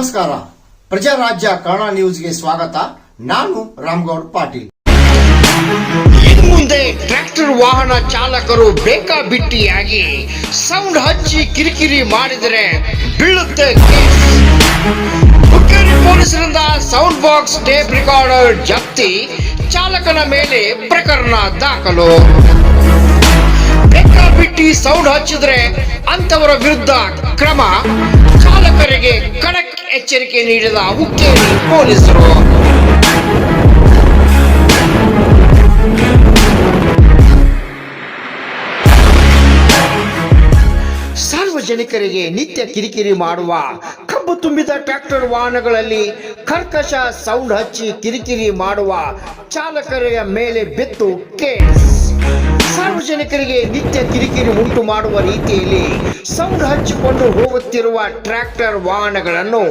ನಮಸ್ಕಾರ. ಪ್ರಜಾರಾಜ್ಯ ಕನ್ನಡ ನ್ಯೂಸ್ಗೆ ಸ್ವಾಗತ. ನಾನು ರಾಮ್ಗೌಡ್ ಪಾಟೀಲ್. ಮುಂದೆ ಟ್ರ್ಯಾಕ್ಟರ್ ವಾಹನ ಚಾಲಕರು ಬೇಕಾಬಿಟ್ಟಿಯಾಗಿ ಸೌಂಡ್ ಹಚ್ಚಿ ಕಿರಿಕಿರಿ ಮಾಡಿದರೆ ಬೀಳುತ್ತೆ. ಹುಕ್ಕೇರಿ ಪೊಲೀಸರಿಂದ ಸೌಂಡ್ ಬಾಕ್ಸ್ ಟೇಪ್ ರೆಕಾರ್ಡರ್ ಜಪ್ತಿ, ಚಾಲಕನ ಮೇಲೆ ಪ್ರಕರಣ ದಾಖಲು. ಬೇಕಾಬಿಟ್ಟಿ ಸೌಂಡ್ ಹಚ್ಚಿದ್ರೆ ಅಂತವರ ವಿರುದ್ಧ ಕ್ರಮ, ಚಾಲಕರಿಗೆ ಖಡಕ್ ಎಚ್ಚರಿಕೆ ನೀಡಿದ ಹುಕ್ಕೇರಿ ಪೊಲೀಸರು. ಸಾರ್ವಜನಿಕರಿಗೆ ನಿತ್ಯ ಕಿರಿಕಿರಿ ಮಾಡುವ, ಕಬ್ಬು ತುಂಬಿದ ಟ್ರ್ಯಾಕ್ಟರ್ ವಾಹನಗಳಲ್ಲಿ ಕರ್ಕಶ ಸೌಂಡ್ ಹಚ್ಚಿ ಕಿರಿಕಿರಿ ಮಾಡುವ ಚಾಲಕರ ಮೇಲೆ ಬಿತ್ತು ಕೇಸ್. ಸಾರ್ವಜನಿಕರಿಗೆ ನಿತ್ಯ ಕಿರಿಕಿರಿ ಉಂಟು ಮಾಡುವ ರೀತಿಯಲ್ಲಿ ಸೌಂಡ್ ಹಚ್ಚಿಕೊಂಡು ಹೋಗುತ್ತಿರುವ ಟ್ರ್ಯಾಕ್ಟರ್ ವಾಹನಗಳನ್ನು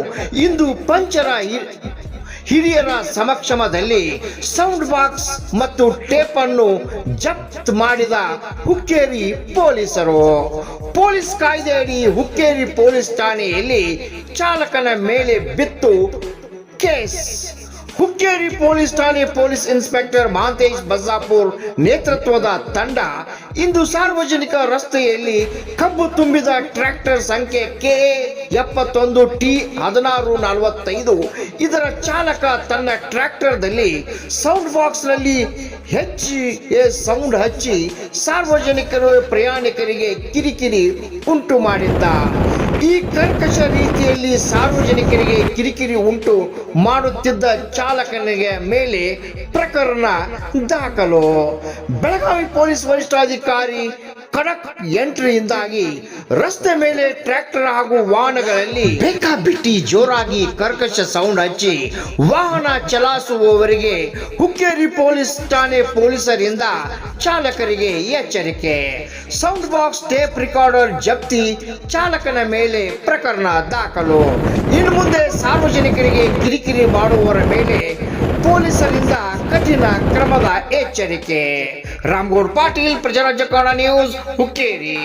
ಇಂದು ಪಂಚರ ಹಿರಿಯರ ಸಮಕ್ಷಮದಲ್ಲಿ ಸೌಂಡ್ ಬಾಕ್ಸ್ ಮತ್ತು ಟೇಪ್ ಅನ್ನು ಜಪ್ತ್ ಮಾಡಿದ ಹುಕ್ಕೇರಿ ಪೊಲೀಸರು. ಪೊಲೀಸ್ ಕಾಯ್ದೆಯಡಿ ಹುಕ್ಕೇರಿ ಪೊಲೀಸ್ ಠಾಣೆಯಲ್ಲಿ ಚಾಲಕನ ಮೇಲೆ ಬಿತ್ತು ಕೇಸ್. ಹುಕ್ಕೇರಿ ಪೊಲೀಸ್ ಠಾಣೆ ಪೊಲೀಸ್ ಇನ್ಸ್ಪೆಕ್ಟರ್ ಮಹಾಂತೇಶ್ ಬಜಾಪುರ್ ನೇತೃತ್ವದ ತಂಡ ಇಂದು ಸಾರ್ವಜನಿಕ ರಸ್ತೆಯಲ್ಲಿ ಕಬ್ಬು ತುಂಬಿದ ಟ್ರ್ಯಾಕ್ಟರ್ ಸಂಖ್ಯೆ ಕೆ ಎಪ್ಪತ್ತೊಂದು, ಟಿ ಹದಿನಾರು, ನಲವತ್ತೈದು. ಇದರ ಚಾಲಕ ತನ್ನ ಟ್ರ್ಯಾಕ್ಟರ್ದಲ್ಲಿ ಸೌಂಡ್ ಬಾಕ್ಸ್ನಲ್ಲಿ ಹೆಚ್ಚಿ ಸೌಂಡ್ ಹಚ್ಚಿ ಸಾರ್ವಜನಿಕರು ಪ್ರಯಾಣಿಕರಿಗೆ ಕಿರಿಕಿರಿ ಉಂಟು ಮಾಡಿದ್ದ. ಈ ಕರ್ಕಶ ರೀತಿಯಲ್ಲಿ ಸಾರ್ವಜನಿಕರಿಗೆ ಕಿರಿಕಿರಿ ಉಂಟು ಮಾಡುತ್ತಿದ್ದ ಚಾಲಕನಿಗೆ ಮೇಲೆ ಪ್ರಕರಣ ದಾಖಲು. ಬೆಳಗಾವಿ ಪೊಲೀಸ್ ವರಿಷ್ಠಾಧಿಕಾರಿ ಖಡಕ್ ಎಂಟ್ರಿಯಿಂದಾಗಿ ರಸ್ತೆ ಮೇಲೆ ಟ್ರ್ಯಾಕ್ಟರ್ ಹಾಗೂ ವಾಹನಗಳಲ್ಲಿ ಬೇಕಾಬಿಟ್ಟಿ ಜೋರಾಗಿ ಕರ್ಕಶ ಸೌಂಡ್ ಹಚ್ಚಿ ವಾಹನ ಚಲಾಯಿಸುವವರಿಗೆ ಹುಕ್ಕೇರಿ ಪೊಲೀಸ್ ಠಾಣೆ ಪೊಲೀಸರಿಂದ ಚಾಲಕರಿಗೆ ಎಚ್ಚರಿಕೆ. ಸೌಂಡ್ ಬಾಕ್ಸ್ ಟೇಪ್ ರೆಕಾರ್ಡರ್ ಜಪ್ತಿ ಚಾಲಕನ ಮೇಲೆ ಪ್ರಕರಣ ದಾಖಲು. ಇನ್ನು ಮುಂದೆ ಸಾರ್ವಜನಿಕರಿಗೆ ಕಿರಿಕಿರಿ ಮಾಡುವವರ ಮೇಲೆ ಕಠಿಣ ಕ್ರಮದ ಎಚ್ಚರಿಕೆ ರಾಮಗೌಡ್ ಪಾಟೀಲ್ ಪ್ರಜಾರಾಜ್ಯ ಕನ್ನಡ ನ್ಯೂಸ್ ಹುಕ್ಕೇರಿ